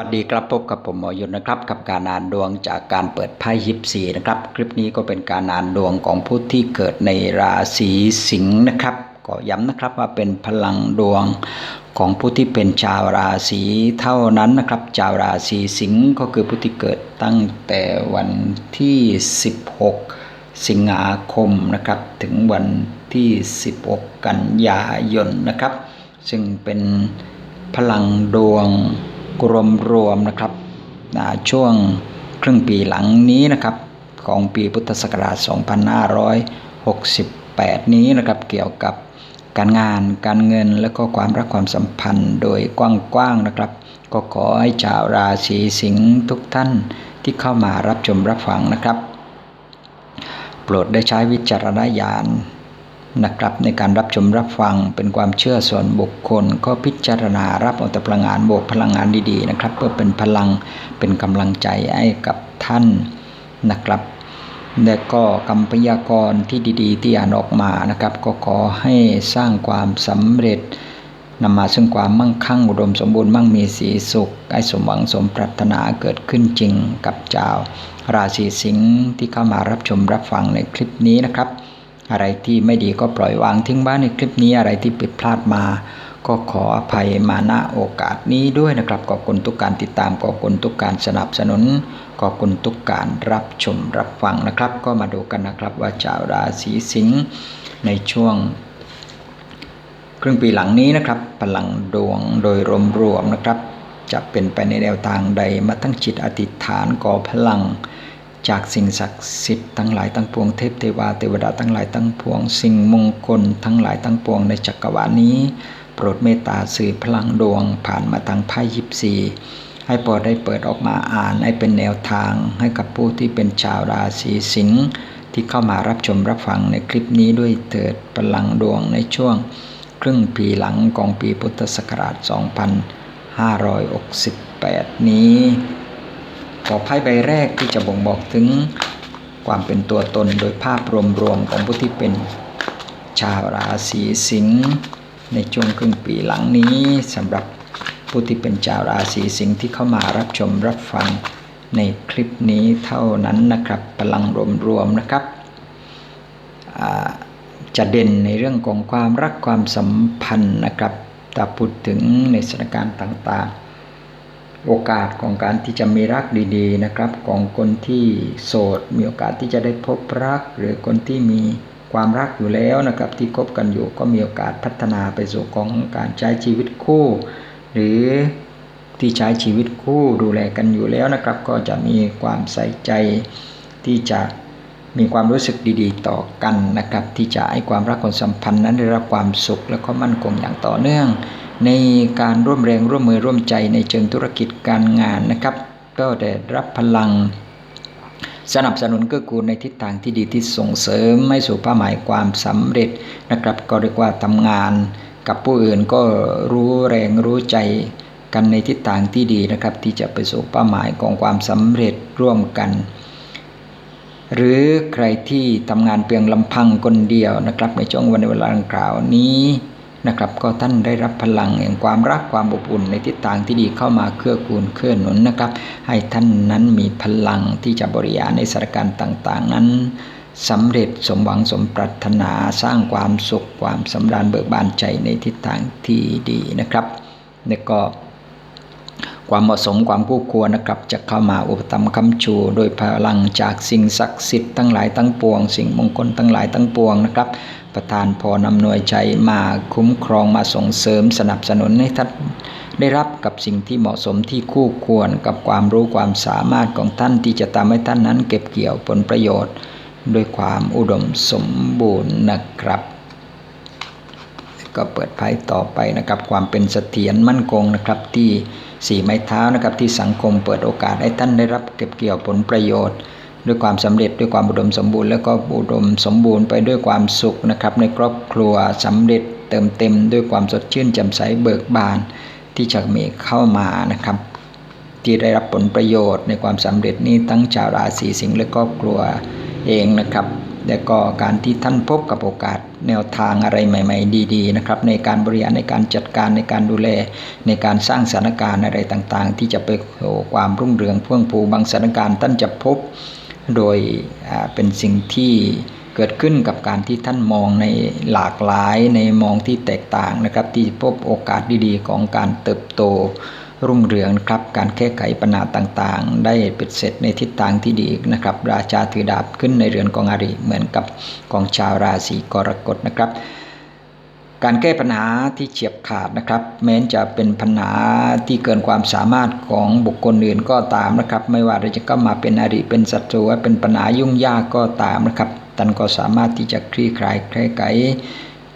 วัสดีครับพบกับผมหมอยุนนะครับ กับการอ่านดวงจากการเปิดไพ่ยิปซีนะครับ คลิปนี้ก็เป็นการอ่านดวงของผู้ที่เกิดในราศีสิงห์นะครับ ก็ย้ำนะครับว่าเป็นพลังดวงของผู้ที่เป็นชาวราศีเท่านั้นนะครับ ชาวราศีสิงห์ก็คือผู้ที่เกิดตั้งแต่วันที่ 16 สิงหาคมนะครับ ถึงวันที่ 16 กันยายนนะครับ ซึ่งเป็นพลังดวง รวมรวมนะครับช่วงครึ่งปีหลังนี้นะครับของปีพุทธศักราช 2568 นี้นะครับเกี่ยวกับการงานการเงินและก็ความรักความสัมพันธ์โดยกว้างๆนะครับ ก็ขอให้ชาวราศีสิงห์ทุกท่านที่เข้ามารับชมรับฟังนะครับ โปรดได้ใช้วิจารณญาณ นะครับ ในการรับชมรับฟังเป็นความเชื่อส่วนบุคคล ก็พิจารณารับเอาแต่พลังงานบวกพลังงานดีๆนะครับ เพื่อเป็นพลังเป็นกำลังใจให้กับท่านนะครับและก็คำพยากรณ์ที่ดีๆ ที่อ่านออกมานะครับ ก็ขอให้สร้างความสำเร็จนำมาซึ่งความมั่งคั่งอุดมสมบูรณ์มั่งมีสีสุขให้สมหวังสมปรารถนาเกิดขึ้นจริงกับเจ้า ราศีสิงห์ที่เข้ามารับชมรับฟังในคลิปนี้นะครับ อะไรที่ไม่ดีก็ปล่อยวางทิ้งบ้านในคลิปนี้อะไรที่ผิดพลาดมา ก็ขออภัยมาณโอกาสนี้ด้วยนะครับขอบคุณทุกการติดตามขอบคุณทุกการสนับสนุนขอบคุณทุกการรับชมรับฟังนะครับ ก็มาดูกันนะครับว่าชาวราศีสิงห์ในช่วงครึ่งปีหลังนี้นะครับพลังดวงโดยรวมๆนะครับ จะเป็นไปในแนวทางใดมาตั้งจิตอธิษฐานก่อพลัง จากสิ่งศักดิ์สิทธิ์ทั้งหลายทั้งปวงเทพเทวาเทวดาทั้งหลายทั้งปวง สิ่งมงคลทั้งหลายทั้งปวงในจักรวาลนี้ โปรดเมตตาสื่อพลังดวงผ่านมาทางไพ่ยิปซีให้ปรดได้เปิดออกมาอ่านให้เป็นแนวทางให้กับผู้ที่เป็นชาวราศีสิงห์ที่เข้ามารับชมรับฟังในคลิปนี้ด้วยเถิดพลังดวงในช่วง ครึ่งปีหลังของปีพุทธศักราช 2568 นี้ ขอไพ่ใบแรกที่จะบ่งบอกถึงความเป็นตัวตนโดยภาพรวมๆของผู้ที่เป็นชาวราศีสิงห์ในช่วงครึ่งปีหลังนี้สำหรับผู้ที่เป็นชาวราศีสิงห์ที่เข้ามารับชมรับฟังในคลิปนี้เท่านั้นนะครับพลังรวมๆนะครับจะเด่นในเรื่องของความรักความสัมพันธ์นะครับถ้าพูดถึงในสถานการณ์ต่างๆ โอกาสของการที่จะมีรักดีๆนะครับ ของคนที่โสด มีโอกาสที่จะได้พบรัก หรือคนที่มีความรักอยู่แล้วนะครับ ที่คบกันอยู่ก็มีโอกาสพัฒนาไปสู่ของการใช้ชีวิตคู่ หรือที่ใช้ชีวิตคู่ดูแลกันอยู่แล้วนะครับ ก็จะมีความใส่ใจที่จะมีความรู้สึกดีๆ ต่อกันนะครับ ที่จะให้ความรักความสัมพันธ์นั้นได้รับความสุขและก็มั่นคงอย่างต่อเนื่อง ในการร่วมแรงร่วมมือร่วมใจในเชิงธุรกิจการงานนะครับ ก็ได้รับพลัง สนับสนุนก็กูลในทิศทางที่ดีที่ส่งเสริมไม่สู่เป้าหมายความสำเร็จนะครับ ก็เรียกว่าทำงานกับผู้อื่นก็รู้แรงรู้ใจกันในทิศทางที่ดีนะครับ ที่จะไปสู่เป้าหมายของความสำเร็จร่วมกัน หรือใครที่ทำงานเพียงลำพังคนเดียวนะครับ ในช่วงวันเวลาดังกล่าวนี้ นะครับ ก็ท่านได้รับพลังแห่งความรักความอบอุ่นในทิศทางที่ดีเข้ามาเคลื่อคูณเคลื่อนหนุนนะครับ ให้ท่านนั้นมีพลังที่จะบริหารในสถานการณ์ต่าง ๆ นั้นสำเร็จสมหวังสมปรารถนาสร้างความสุขความสำราญเบิกบานใจในทิศทางที่ดีนะครับแล้วก็ความเหมาะสมความคู่ควรนะครับ จะเข้ามาอุปถัมภ์คำชู โดยพลังจากสิ่งศักดิ์สิทธิ์ทั้งหลายทั้งปวง สิ่งมงคลทั้งหลายทั้งปวงนะครับ ประทานพรอำนวยใจมาคุ้มครองมาส่งเสริมสนับสนุนให้ท่านได้รับกับสิ่งที่เหมาะสมที่คู่ควรกับความรู้ความสามารถของท่านที่จะทำให้ท่านนั้นเก็บเกี่ยวผลประโยชน์ ด้วยความอุดมสมบูรณ์นะครับ ก็เปิดไพ่ต่อไปนะครับความเป็นเสถียรมั่นคงนะครับที่สี่ไม้เท้านะครับที่สังคมเปิดโอกาสให้ท่านได้รับเก็บเกี่ยวผลประโยชน์ ด้วยความสำเร็จด้วยความอุดมสมบูรณ์แล้วก็อุดมสมบูรณ์ไปด้วยความสุขนะครับ ในครอบครัวสำเร็จเติมเต็มด้วยความสดชื่นแจ่มใสเบิกบานที่จะมีเข้ามานะครับ ที่ได้รับผลประโยชน์ในความสำเร็จนี้ทั้งชาวราศีสิงห์และครอบครัวเองนะครับและก็การที่ท่านพบกับโอกาสแนวทางอะไรใหม่ ๆ ดีๆนะครับในการบริหารในการจัดการในการดูแล ในการสร้างสถานการณ์อะไรต่างๆ ที่จะไปโความรุ่งเรืองเพื่องผูบางสถานการณ์ท่านจะพบ โดยเป็นสิ่งที่เกิดขึ้นกับการที่ท่านมองในหลากหลายในมองที่แตกต่างนะครับ ที่พบโอกาสดีๆ ของการเติบโตรุ่งเรืองครับการแก้ไขปัญหาต่างๆ ได้เป็นเสร็จในทิศทางที่ดีนะครับ ราชาถือดาบขึ้นในเรือนกองอาริเหมือนกับกองชาวราศีกรกฎนะครับ การแก้ปัญหาที่เฉียบขาดนะครับ แม้จะเป็นปัญหาที่เกินความสามารถของบุคคลอื่นก็ตามนะครับ ไม่ว่าจะก็มาเป็นอริเป็นศัตรูเป็นปัญหายุ่งยากก็ตามนะครับท่านก็สามารถที่จะคลี่คลายแก้ไข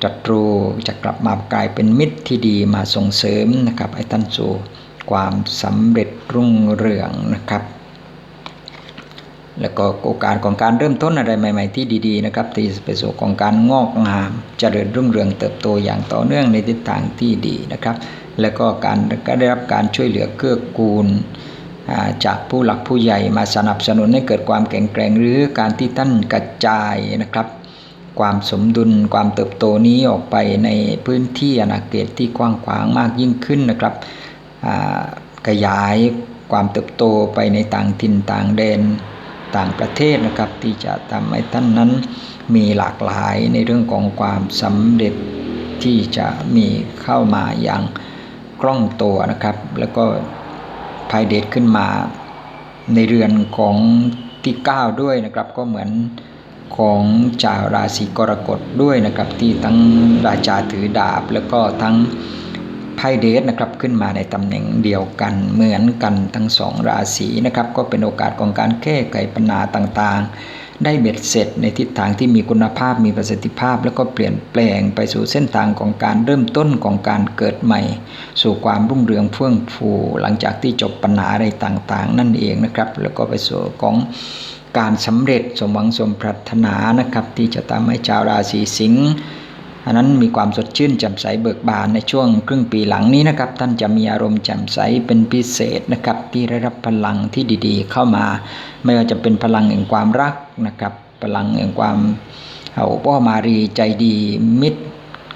จัตรูจะกลับมากลายเป็นมิตรที่ดีมาส่งเสริมนะครับให้ท่านสู่ความสำเร็จรุ่งเรืองนะครับ แล้วก็โอกาสของการเริ่มต้นอะไรใหม่ ๆ ที่ดีๆนะครับที่ไปสู่ของการงอกงามเจริญรุ่งเรืองเติบโตอย่างต่อเนื่องในทิศทางที่ดีนะครับ แล้วก็การก็ได้รับการช่วยเหลือเกื้อกูลจากผู้หลักผู้ใหญ่มาสนับสนุนให้เกิดความแข็งแกร่งหรือการที่ท่านกระจายนะครับ ความสมดุลความเติบโตนี้ออกไปในพื้นที่อาณาเขตที่กว้างขวางมากยิ่งขึ้นนะครับขยายความเติบโตไปในต่างถิ่นต่างแดน ต่างประเทศนะครับ ที่จะทำให้ท่านนั้นมีหลากหลายในเรื่องของความสำเร็จที่จะมีเข้ามาอย่างคล่องตัวนะครับ แล้วก็ภายเดชขึ้นมาในเรือนของที่ 9 ด้วยนะครับ ก็เหมือนของชาวราศีกรกฎด้วยนะครับ ที่ทั้งราชาถือดาบแล้วก็ทั้ง ไพ่เดสนะครับขึ้นมาในตำแหน่งเดียวกันเหมือนกันทั้งสองราศีนะครับก็เป็นโอกาสของการแก้ไขปัญหาต่างๆ ได้เบ็ดเสร็จในทิศทางที่มีคุณภาพมีประสิทธิภาพ แล้วก็เปลี่ยนแปลงไปสู่เส้นทางของการเริ่มต้นของการเกิดใหม่ สู่ความรุ่งเรืองเฟื่องฟู หลังจากที่จบปัญหาอะไรต่างๆ นั่นเองนะครับแล้วก็ไปสู่ของการสำเร็จสมหวังสมปรารถนานะครับที่จะทำให้ชาวราศีสิงห์ อันนั้นมีความสดชื่นแจ่มใสเบิกบานในช่วงครึ่งปีหลังนี้นะครับ ท่านจะมีอารมณ์แจ่มใสเป็นพิเศษนะครับ ที่ได้รับพลังที่ดีๆ เข้ามา ไม่ว่าจะเป็นพลังแห่งความรักนะครับ พลังแห่งความเอาพ่อมารีใจดีมิตร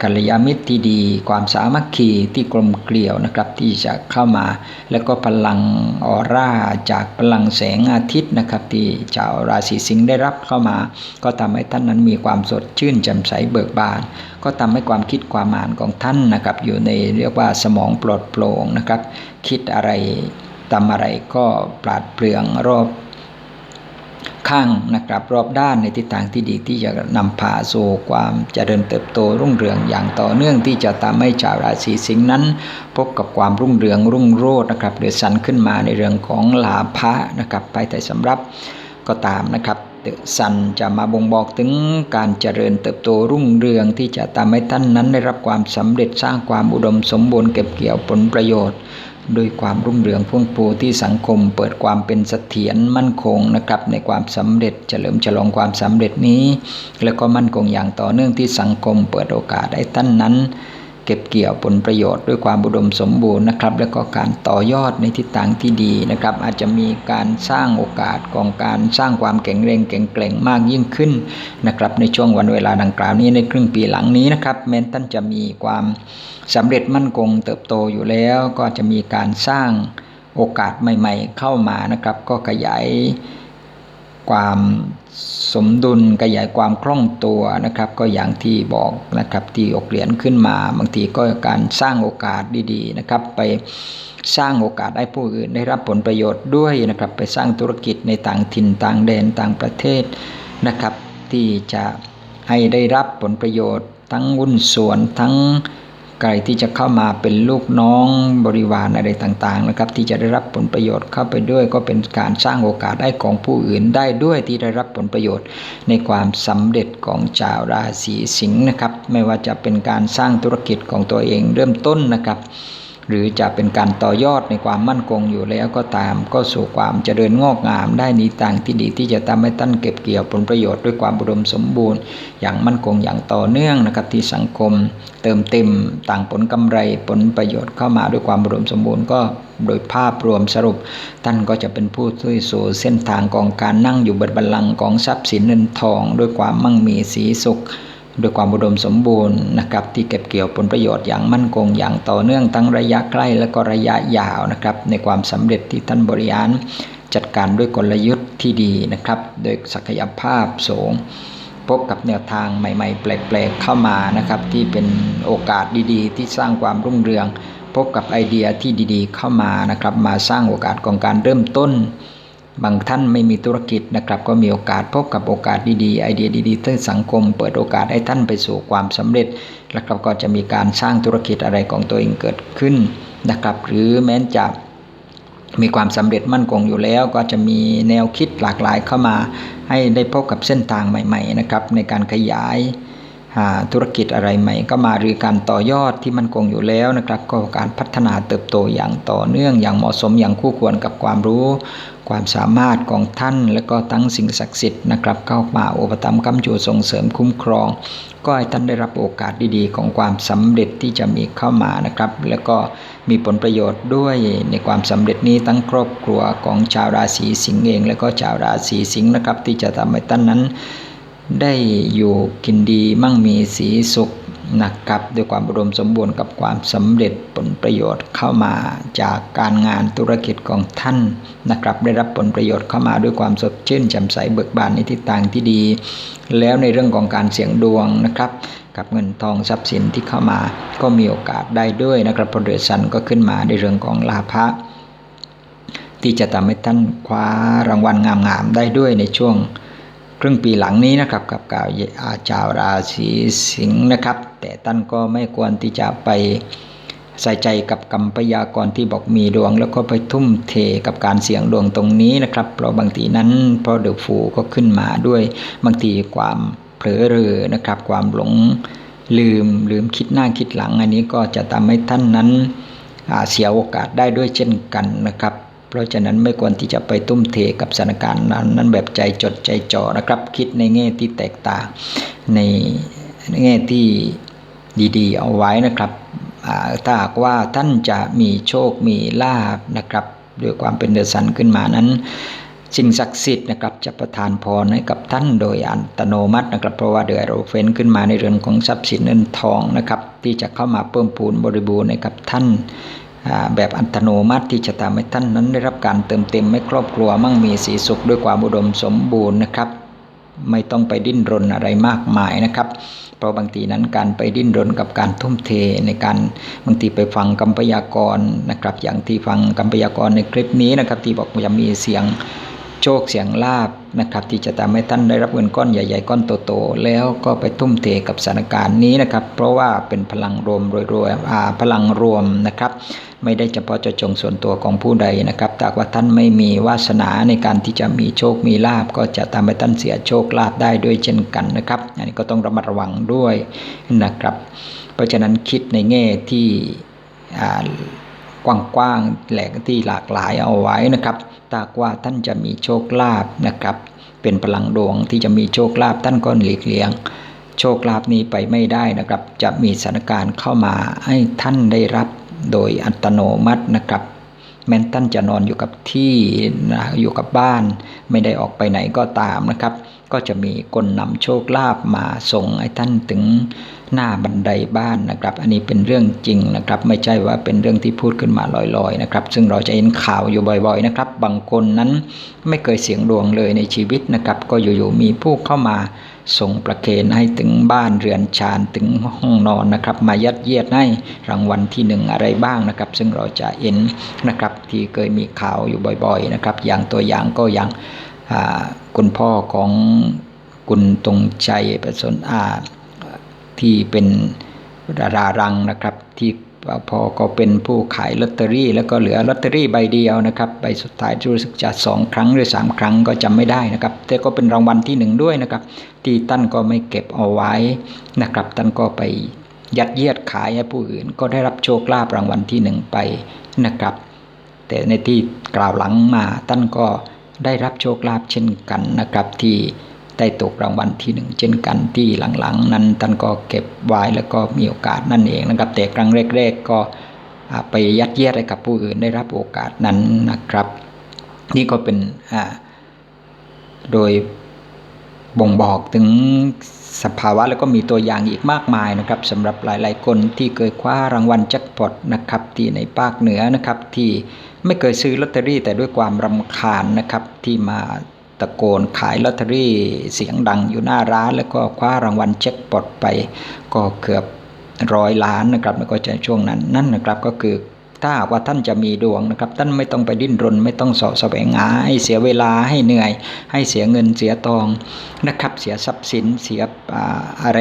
กัลยาณมิตรที่ดี ความสามัคคีที่กลมเกลียวนะครับที่จะเข้ามา แล้วก็พลังออร่าจากพลังแสงอาทิตย์นะครับที่ชาวราศีสิงห์ได้รับเข้ามา ก็ทำให้ท่านนั้นมีความสดชื่นแจ่มใสเบิกบาน ก็ทำให้ความคิดความอ่านของท่านนะครับอยู่ในเรียกว่าสมองปลอดโปร่งนะครับ คิดอะไรทำอะไรก็ปราดเปรื่องรอบ ข้างนะครับรอบด้านในทิศทางที่ดีที่จะนำพาสู่ความเจริญเติบโตรุ่งเรืองอย่างต่อเนื่องที่จะทำให้ชาวราศีสิงห์นั้น พบกับความรุ่งเรืองรุ่งโรจน์นะครับเดือดสันขึ้นมาในเรื่องของลาภะนะครับไปแต่สำรับก็ตามนะครับสันจะมาบ่งบอกถึงการเจริญเติบโตรุ่งเรืองที่จะทำให้ท่านนั้นได้รับความสำเร็จสร้างความอุดมสมบูรณ์เก็บเกี่ยวผลประโยชน์ ด้วยความรุ่งเรืองพุ่งปูที่สังคมเปิดความเป็นเสถียรมั่นคงนะครับในความสำเร็จเฉลิมฉลองความสำเร็จนี้ แล้วก็มั่นคงอย่างต่อเนื่องที่สังคมเปิดโอกาสให้ท่านนั้น เก็บเกี่ยวผลประโยชน์ด้วยความบุดมสมบูรณ์นะครับ แล้วก็การต่อยอดในทิศทางที่ดีนะครับ อาจจะมีการสร้างโอกาสของการสร้างความแข็งแรงแข็งแกร่งมากยิ่งขึ้นนะครับ ในช่วงวันเวลาดังกล่าวนี้ในครึ่งปีหลังนี้นะครับแม้ท่านจะมีความสำเร็จมั่นคงเติบโตอยู่แล้ว ก็จะมีการสร้างโอกาสใหม่ ๆ เข้ามานะครับ ก็ขยาย ความสมดุลขยายความคล่องตัวนะครับ ก็อย่างที่บอกนะครับที่อกเหรียญขึ้นมา บางทีก็การสร้างโอกาสดีๆนะครับ ไปสร้างโอกาสให้ผู้อื่นได้รับผลประโยชน์ด้วยนะครับ ไปสร้างธุรกิจในต่างถิ่นต่างแดนต่างประเทศนะครับ ที่จะให้ได้รับผลประโยชน์ ทั้งวุ่นส่วนทั้ง ใครที่จะเข้ามาเป็นลูกน้องบริวารอะไรต่างๆนะครับ ที่จะได้รับผลประโยชน์เข้าไปด้วย ก็เป็นการสร้างโอกาสได้ของผู้อื่นได้ด้วยที่ได้รับผลประโยชน์ ในความสำเร็จของชาวราศีสิงห์นะครับ ไม่ว่าจะเป็นการสร้างธุรกิจของตัวเองเริ่มต้นนะครับ หรือจะเป็นการต่อยอดในความมั่นคงอยู่แล้วก็ตาม ก็สู่ความเจริญงอกงามได้ในทางที่ดีที่จะทำให้ท่านเก็บเกี่ยวผลประโยชน์ด้วยความบุดมสมบูรณ์ อย่างมั่นคงอย่างต่อเนื่องนะครับที่สังคม เติมเต็มต่างผลกำไรผลประโยชน์เข้ามาด้วยความบุดมสมบูรณ์ก็โดยภาพรวมสรุป ท่านก็จะเป็นผู้ที่สู่เส้นทางของการนั่งอยู่บนบัลลังก์ของทรัพย์สินเงินทอง ด้วยความมั่งมีสีสุข ด้วยความบุดมสมบูรณ์นะครับที่เก็บเกี่ยวผลประโยชน์อย่างมั่นคงอย่างต่อเนื่องทั้งระยะใกล้และก็ระยะยาวนะครับในความสำเร็จที่ท่านบริหารจัดการด้วยกลยุทธ์ที่ดีนะครับโดยศักยภาพสูง พบกับแนวทางใหม่ ๆ แปลกๆเข้ามานะครับที่เป็นโอกาสดีๆ ที่สร้างความรุ่งเรือง พบกับไอเดียที่ดีๆ เข้ามานะครับมาสร้างโอกาสของการเริ่มต้น บางท่านไม่มีธุรกิจนะครับ ก็มีโอกาสพบกับโอกาสดีๆ ไอเดียดีๆทีสังคม เปิดโอกาสให้ท่านไปสู่ความสำเร็จแล้วก็จะมีการสร้างธุรกิจอะไรของตัวเองเกิดขึ้นนะครับ หรือแม้จะมีความสำเร็จมั่นคงอยู่แล้ว ก็จะมีแนวคิดหลากหลายเข้ามา ให้ได้พบกับเส้นทางใหม่ ๆ นะครับ ในการขยาย ธุรกิจอะไรใหม่ก็มาหรือการต่อยอดที่มันคงอยู่แล้วนะครับ ก็การพัฒนาเติบโตอย่างต่อเนื่องอย่างเหมาะสมอย่างคู่ควรกับความรู้ความสามารถของท่าน และก็ทั้งสิ่งศักดิ์สิทธิ์นะครับเข้ามาอุปถัมภ์กำจูส่งเสริมคุ้มครอง ก็ให้ท่านได้รับโอกาสดีๆ ของความสำเร็จที่จะมีเข้ามานะครับ แล้วก็มีผลประโยชน์ด้วยในความสำเร็จนี้ทั้งครอบครัวของชาวราศีสิงห์เอง และก็ชาวราศีสิงห์นะครับที่จะทำให้ท่านนั้น ได้อยู่กินดีมั่งมีสีสุขนะครับด้วยความอุดมสมบูรณ์กับความสำเร็จผลประโยชน์เข้ามาจากการงานธุรกิจของท่านนะครับ ได้รับผลประโยชน์เข้ามาด้วยความสดชื่นแจ่มใสเบิกบานในทิศทางที่ดี แล้วในเรื่องของการเสี่ยงดวงนะครับ กับเงินทองทรัพย์สินที่เข้ามาก็มีโอกาสได้ด้วยนะครับพลเรือสันก็ขึ้นมาในเรื่องของลาภะที่จะทำให้ท่านคว้ารางวัลงามๆได้ด้วยในช่วง ครึ่งปีหลังนี้นะครับกับกาวอาชาวราศีสิงห์นะครับ แต่ท่านก็ไม่ควรที่จะไปใส่ใจกับกรรมพยากรที่บอกมีดวง แล้วก็ไปทุ่มเทกับการเสี่ยงดวงตรงนี้นะครับเพราะบางทีนั้นเพราะเดือฟูก็ขึ้นมาด้วยบางทีความเผลอเรอนะครับ ความหลงลืมลืมคิดหน้าคิดหลัง อันนี้ก็จะทำให้ท่านนั้นเสียโอกาสได้ด้วยเช่นกันนะครับ ราะฉะนั้นไม่ควรที่จะไปตุ้มเทกับสถานการณ์นั้นนั้นแบบใจจดใจจ่อนะครับ คิดในแง่ที่แตกต่างในแง่ที่ดีๆ เอาไว้นะครับถ้าหากว่าท่านจะมีโชคมีลาบนะครับด้วยความเป็นเดสันขึ้นมานั้นสิ่งศักดิ์สิทธิ์นะครับจะประทานพรให้กับท่านโดยอัตโนมัตินะครับเพราะว่าเดือโรเฟนขึ้นมาในเรื่องของทรัพย์สินเงินทองนะครับที่จะเข้ามาเพิ่มพูนบริบูรณ์ให้กับท่าน แบบอัตโนมัติที่จะทำให้ท่านนั้นได้รับการเติมเต็มให้ครอบครัวมั่งมีสีสุขด้วยความอุดมสมบูรณ์นะครับ ไม่ต้องไปดิ้นรนอะไรมากมายนะครับ เพราะบางทีนั้นการไปดิ้นรนกับการทุ่มเทในการบางทีไปฟังกรรมพยากรนะครับ อย่างที่ฟังกรรมพยากรในคลิปนี้นะครับ ที่บอกจะมีเสียง โชคเสียงลาบนะครับ ที่จะทำให้ท่านได้รับเงินก้อนใหญ่ ๆ ก้อนโตๆแล้วก็ไปทุ่มเทกับสถานการณ์นี้นะครับ เพราะว่าเป็นพลังรวมรวยๆพลังรวมนะครับ ไม่ได้เฉพาะเจาะจงส่วนตัวของผู้ใดนะครับแต่ว่าท่านไม่มีวาสนาในการที่จะมีโชคมีลาบก็จะทำให้ท่านเสียโชคลาบได้ด้วยเช่นกันนะครับ อันนี้ก็ต้องระมัดระวังด้วยนะครับ เพราะฉะนั้นคิดในแง่ที่ กว้างๆแหลกที่หลากหลายเอาไว้นะครับตากว่าท่านจะมีโชคลาภนะครับ เป็นพลังดวงที่จะมีโชคลาภท่านก็หลีกเลี่ยง โชคลาภนี้ไปไม่ได้นะครับ จะมีสถานการณ์เข้ามาให้ท่านได้รับโดยอัตโนมัตินะครับ แม้ท่านจะนอนอยู่กับที่นะอยู่กับบ้าน ไม่ได้ออกไปไหนก็ตามนะครับ ก็จะมีคนนำโชคลาภมาส่งให้ท่านถึงหน้าบันไดบ้านนะครับ อันนี้เป็นเรื่องจริงนะครับ ไม่ใช่ว่าเป็นเรื่องที่พูดขึ้นมาลอยๆนะครับ ซึ่งเราจะเห็นข่าวอยู่บ่อยๆนะครับ บางคนนั้นไม่เคยเสียงดวงเลยในชีวิตนะครับ ก็อยู่ๆมีผู้เข้ามา ส่งประเคนให้ถึงบ้านเรือนชานถึงห้องนอนนะครับ มายัดเยียดให้รางวัลที่หนึ่งอะไรบ้างนะครับ ซึ่งเราจะเห็นนะครับที่เคยมีข่าวอยู่บ่อยๆนะครับอย่างตัวอย่างก็อย่างคุณพ่อของคุณตรงใจประสนอาที่เป็นดารารังนะครับที่ พอก็เป็นผู้ขายลอตเตอรี่ แล้วก็เหลือลอตเตอรี่ใบเดียวนะครับใบสุดท้ายรู้สึกจะสองครั้งหรือสามครั้งก็จำไม่ได้นะครับ แต่ก็เป็นรางวัลที่หนึ่งด้วยนะครับ ที่ท่านก็ไม่เก็บเอาไว้นะครับท่านก็ไปยัดเยียดขายให้ผู้อื่น ก็ได้รับโชคลาภรางวัลที่หนึ่งไปนะครับ แต่ในที่กล่าวหลังมาท่านก็ได้รับโชคลาภเช่นกันนะครับที่ ได้ตกรางวัลที่หนึ่งเช่นกันที่หลังๆ นั้นท่านก็เก็บไว้แล้วก็มีโอกาสนั่นเองนะครับ แต่ครั้งแรกๆก็ไปยัดเยียดให้กับผู้อื่นได้รับโอกาสนั้นนะครับ นี่ก็เป็นโดยบ่งบอกถึงสภาวะแล้วก็มีตัวอย่างอีกมากมายนะครับสำหรับหลาย ๆ คนที่เคยคว้ารางวัลแจ็คพอตนะครับที่ในภาคเหนือนะครับที่ไม่เคยซื้อลอตเตอรี่แต่ด้วยความรำคาญนะครับที่มา ตะโกนขายลอตเตอรี่เสียงดังอยู่หน้าร้านแล้วก็คว้ารางวัลแจ็คพอตไป ก็เกือบร้อยล้านนะครับแล้วก็จะช่วงนั้นนั่นนะครับก็คือถ้าว่าท่านจะมีดวงนะครับ ท่านไม่ต้องไปดิ้นรน ไม่ต้องสาะแสวงหาให้เสียเวลาให้เหนื่อย ให้เสียเงินเสียทองนะครับ เสียทรัพย์สินเสียอะไร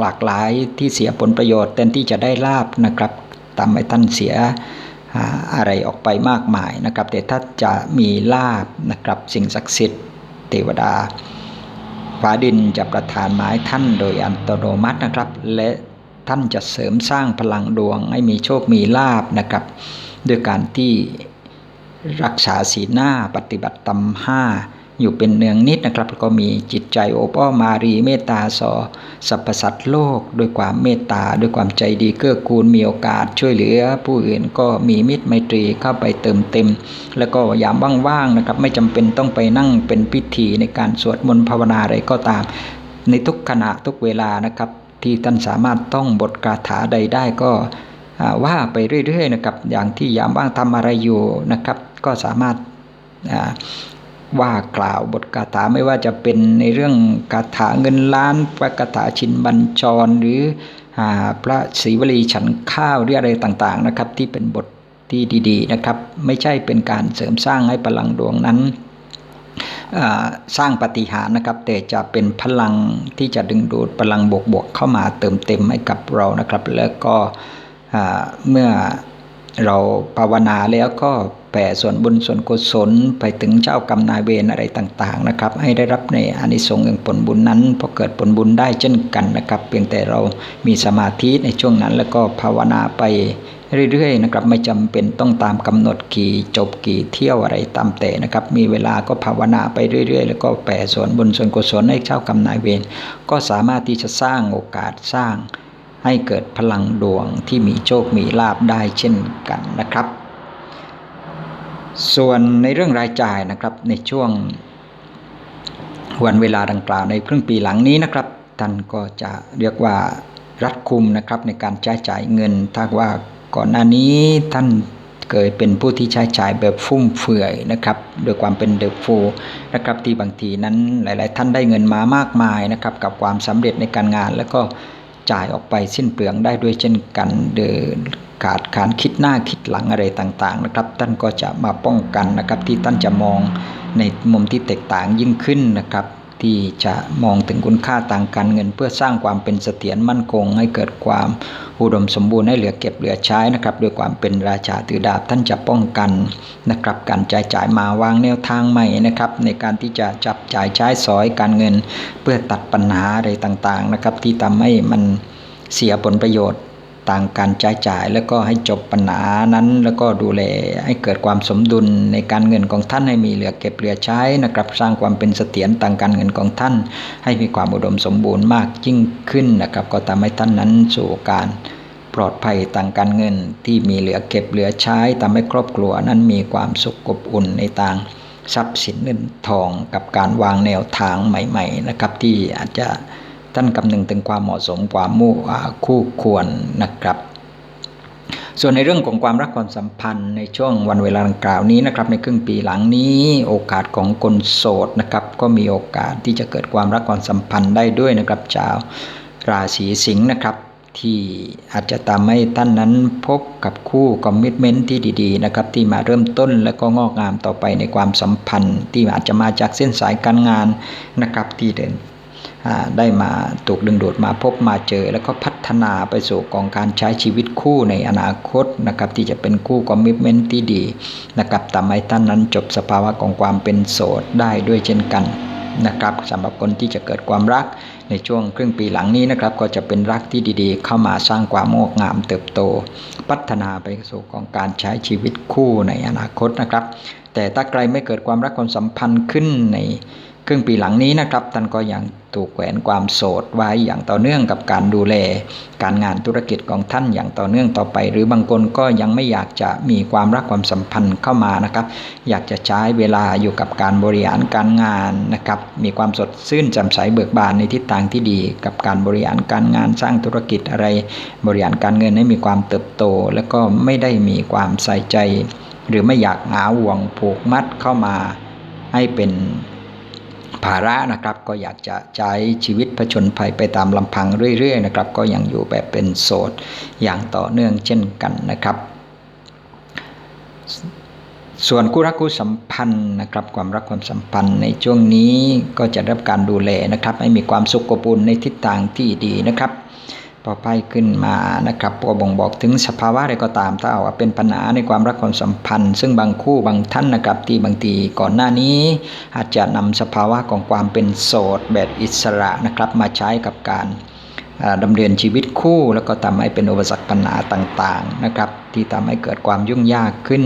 หลากหลายที่เสียผลประโยชน์แทนที่จะได้ลาบนะครับทำให้ท่านเสียอะไรออกไปมากมายนะครับ แต่ถ้าจะมีลาบนะครับสิ่งศักดิ์สิทธิ์ เทวดาฟ้าดินจะประทานหมายท่านโดยอัตโนมัตินะครับ และท่านจะเสริมสร้างพลังดวงให้มีโชคมีลาบนะครับด้วยการที่รักษาศีลหน้าปฏิบัติตรมห้า อยู่เป็นเนืองนิดนะครับ ก็มีจิตใจโอป้อมารีเมตตาสอสรรพสัตว์โลกด้วยความเมตตาด้วยความใจดีเกื้อกูลมีโอกาสช่วยเหลือ ผู้อื่นก็มีมิตรไมตรีเข้าไปเติมเต็ม แล้วก็ยามว่างๆนะครับ ไม่จำเป็นต้องไปนั่งเป็นพิธีในการสวดมนต์ภาวนาอะไรก็ตาม ในทุกขณะทุกเวลานะครับ ที่ท่านสามารถต้องบทคาถาใดได้ก็ว่าไปเรื่อยๆนะครับอย่างที่ยามว่างทำอะไรอยู่นะครับ ก็สามารถ ว่ากล่าวบทคาถาไม่ว่าจะเป็นในเรื่องคาถาเงินล้านพระคาถาชินบัญชร หรือพระศรีวลีฉันข้าวหรืออะไรต่างๆนะครับ ที่เป็นบทที่ดี ๆนะครับ ไม่ใช่เป็นการเสริมสร้างให้พลังดวงนั้นสร้างปฏิหารนะครับ แต่จะเป็นพลังที่จะดึงดูดพลังบวกๆเข้ามาเติมเต็มให้กับเรานะครับ แล้วก็เมื่อเราภาวนาแล้วก็ แผ่ส่วนบุญส่วนกุศลไปถึงเจ้ากรรมนายเวรอะไรต่างๆนะครับ ให้ได้รับในอานิสงส์แห่งผลบุญนั้นพอเกิดผลบุญได้เช่นกันนะครับ เพียงแต่เรามีสมาธิในช่วงนั้นแล้วก็ภาวนาไปเรื่อยๆนะครับไม่จำเป็นต้องตามกำหนดกี่จบกี่เที่ยวอะไรตามแต่นะครับ มีเวลาก็ภาวนาไปเรื่อย ๆ แล้วก็แผ่ส่วนบุญส่วนกุศลให้เจ้ากรรมนายเวรก็สามารถที่จะสร้างโอกาสสร้างให้เกิดพลังดวงที่มีโชค มีลาบได้เช่นกันนะครับ ส่วนในเรื่องรายจ่ายนะครับในช่วงวันเวลาดังกล่าวในครึ่งปีหลังนี้นะครับท่านก็จะเรียกว่ารัดคุมนะครับในการใช้จ่ายเงิน ถ้าว่าก่อนหน้านี้ท่านเคยเป็นผู้ที่ใช้จ่ายแบบฟุ่มเฟือยนะครับโดยความเป็นเดอะฟูนะครับที่บางทีนั้นหลาย ๆ ท่านได้เงินมามากมายนะครับกับความสำเร็จในการงานแล้วก็ จ่ายออกไปสิ้นเปลืองได้ด้วยเช่นกันเดินขาดการคิดหน้าคิดหลังอะไรต่างๆนะครับ ท่านก็จะมาป้องกันนะครับที่ท่านจะมองในมุมที่แตกต่างยิ่งขึ้นนะครับ ที่จะมองถึงคุณค่าทางการเงิน เพื่อสร้างความเป็นเสถียรมั่นคง ให้เกิดความอุดมสมบูรณ์ให้เหลือเก็บเหลือใช้นะครับด้วยความเป็นราชาถือดาบท่านจะป้องกันนะครับการจ่ายจ่ายมาวางแนวทางใหม่นะครับในการที่จะจับจ่ายใช้สอยการเงิน เพื่อตัดปัญหาอะไรต่างๆนะครับที่ทำให้มันเสียผลประโยชน์ ต่างการใช้จ่าย แล้วก็ให้จบปัญหานั้น แล้วก็ดูแลให้เกิดความสมดุลในการเงินของท่านให้มีเหลือเก็บเหลือใช้นะครับสร้างความเป็นเสถียรต่างการเงินของท่าน ให้มีความอุดมสมบูรณ์มากยิ่งขึ้นนะครับ ก็ทำให้ท่านนั้นสู่การปลอดภัยต่างการเงินที่มีเหลือเก็บเหลือใช้ทำให้ครอบครัวนั้นมีความสุขอบอุ่นในต่างทรัพย์สินเงินทองกับการวางแนวทางใหม่ ๆ นะครับ ที่อาจจะ ท่านคำนึงถึงความเหมาะสมความมู่คู่ควรนะครับ ส่วนในเรื่องของความรักความสัมพันธ์ในช่วงวันเวลาดังกล่าวนี้นะครับ ในครึ่งปีหลังนี้ โอกาสของคนโสดนะครับ ก็มีโอกาสที่จะเกิดความรักความสัมพันธ์ได้ด้วยนะครับชาวราศีสิงห์นะครับที่อาจจะทำให้ท่านนั้นพบกับคู่คอมมิชเมนต์ที่ดีๆนะครับที่มาเริ่มต้นและก็งอกงามต่อไปในความสัมพันธ์ ที่อาจจะมาจากเส้นสายการงานนะครับที่เดิน ได้มาถูกดึงดูดมาพบมาเจอ แล้วก็พัฒนาไปสู่กองการใช้ชีวิตคู่ในอนาคตนะครับที่จะเป็นคู่คอมมิชเมนต์ที่ดีนะครับทำให้ท่านนั้นจบสภาวะของความเป็นโสดได้ด้วยเช่นกันนะครับสำหรับคนที่จะเกิดความรักในช่วงครึ่งปีหลังนี้นะครับก็จะเป็นรักที่ดีๆ เข้ามาสร้างความงอกงามเติบโต พัฒนาไปสู่ของการใช้ชีวิตคู่ในอนาคตนะครับ แต่ถ้าใครไม่เกิดความรักความสัมพันธ์ขึ้นใน ครึ่งปีหลังนี้นะครับท่านก็ยังถูกแขวนความโสดไว้อย่างต่อเนื่องกับการดูแล การงานธุรกิจของท่านอย่างต่อเนื่องต่อไป หรือบางคนก็ยังไม่อยากจะมีความรักความสัมพันธ์เข้ามานะครับ อยากจะใช้เวลาอยู่กับการบริหารการงานนะครับ มีความสดชื่นแจ่มใสเบิกบานในทิศทางที่ดี กับการบริหารการงานสร้างธุรกิจอะไร บริหารการเงินให้มีความเติบโต แล้วก็ไม่ได้มีความใส่ใจ หรือไม่อยากหาห่วงผูกมัดเข้ามาให้เป็น ภาระนะครับ ก็อยากจะใช้ชีวิตผจญภัยไปตามลำพังเรื่อยๆนะครับ ก็ยังอยู่แบบเป็นโสดอย่างต่อเนื่องเช่นกันนะครับ ส่วนคู่รักคู่สัมพันธ์นะครับ ความรักความสัมพันธ์ในช่วงนี้ก็จะได้รับการดูแลนะครับ ให้มีความสุขอบอุ่นในทิศทางที่ดีนะครับ พอไพ่ขึ้นมานะครับก็บ่งบอกถึงสภาวะอะไรก็ตามถ้าเอาว่าเป็นปัญหาในความรักความสัมพันธ์ ซึ่งบางคู่บางท่านนะครับที่บางทีก่อนหน้านี้ อาจจะนำสภาวะของความเป็นโสดแบบอิสระนะครับมาใช้กับการดำเนินชีวิตคู่แล้วก็ทำให้เป็นอุปสรรคปัญหาต่างๆนะครับที่ทำให้เกิดความยุ่งยากขึ้น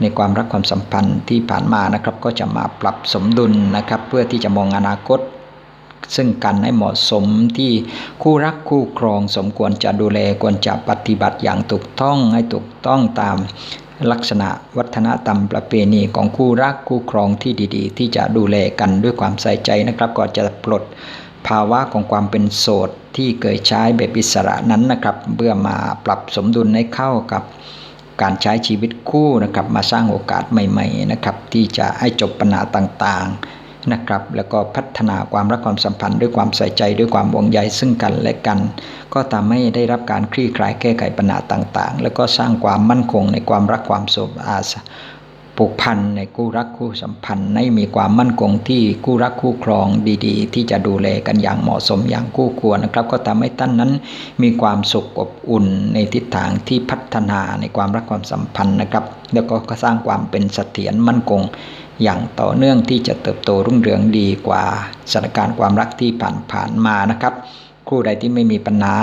ในความรักความสัมพันธ์ที่ผ่านมานะครับก็จะมาปรับสมดุลนะครับเพื่อที่จะมองอนาคต ซึ่งกันให้เหมาะสมที่คู่รักคู่ครองสมควรจะดูแลควรจะปฏิบัติอย่างถูกต้องให้ถูกต้องตามลักษณะวัฒนธรรมประเพณีของคู่รักคู่ครองที่ดีๆ ที่จะดูแลกันด้วยความใส่ใจนะครับ ก็จะปลดภาวะของความเป็นโสดที่เคยใช้แบบอิสระนั้นนะครับ เพื่อมาปรับสมดุลให้เข้ากับการใช้ชีวิตคู่นะครับ มาสร้างโอกาสใหม่ ๆนะครับ ที่จะให้จบปัญหาต่างๆ นะครับ แล้วก็พัฒนาความรักความสัมพันธ์ด้วยความใส่ใจด้วยความห่วงใยซึ่งกันและกัน ก็ทำให้ได้รับการคลี่คลายแก้ไขปัญหาต่างๆ แล้วก็สร้างความมั่นคงในความรักความสมอาสผูกพันในคู่รักคู่สัมพันธ์ให้มีความมั่นคงที่คู่รักคู่ครองดี ๆ ที่จะดูแลกันอย่างเหมาะสมอย่างคู่ควรนะครับ ก็ทำให้ท่านนั้นมีความสุขอบอุ่นในทิศทางที่พัฒนาในความรักความสัมพันธ์นะครับ แล้วก็สร้างความเป็นเสถียรมั่นคง อย่างต่อเนื่องที่จะเติบโตรุ่งเรืองดีกว่าสถานการณ์ความรักที่ผ่านผ่านมานะครับ คู่ใดที่ไม่มีปัญหา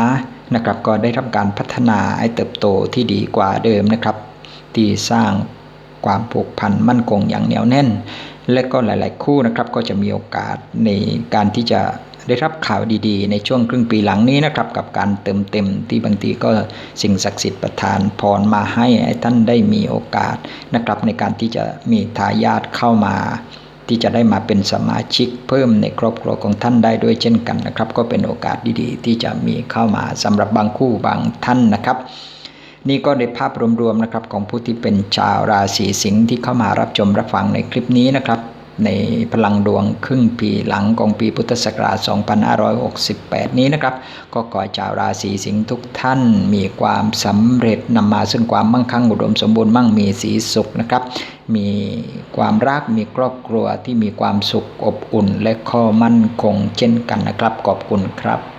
นะครับ ก็ได้รับการพัฒนาให้เติบโตที่ดีกว่าเดิมนะครับ ที่สร้างความผูกพันมั่นคงอย่างเหนียวแน่น และก็หลาย ๆ คู่นะครับก็จะมีโอกาสในการที่จะ ได้รับข่าวดีๆ ในช่วงครึ่งปีหลังนี้นะครับ กับการเติมเต็มที่บางทีก็สิ่งศักดิ์สิทธิ์ประทานพรมาให้ให้ท่านได้มีโอกาสนะครับ ในการที่จะมีทายาทเข้ามาที่จะได้มาเป็นสมาชิกเพิ่มในครอบครัวของท่านได้ด้วยเช่นกันนะครับ ก็เป็นโอกาสดีๆ ที่จะมีเข้ามาสำหรับบางคู่บางท่านนะครับ นี่ก็ในภาพรวมๆนะครับของผู้ที่เป็นชาวราศีสิงห์ที่เข้ามารับชมรับฟังในคลิปนี้นะครับ ในพลังดวงครึ่งปีหลังของปีพุทธศักราช 2568 นี้นะครับ ก็ขอชาวราศีสิงห์ทุกท่านมีความสำเร็จนำมาซึ่งความมั่งคั่งอุดมสมบูรณ์มั่งมีสีสุขนะครับ มีความรักมีครอบครัวที่มีความสุขอบอุ่นและข้อมั่นคงเช่นกันนะครับ ขอบคุณครับ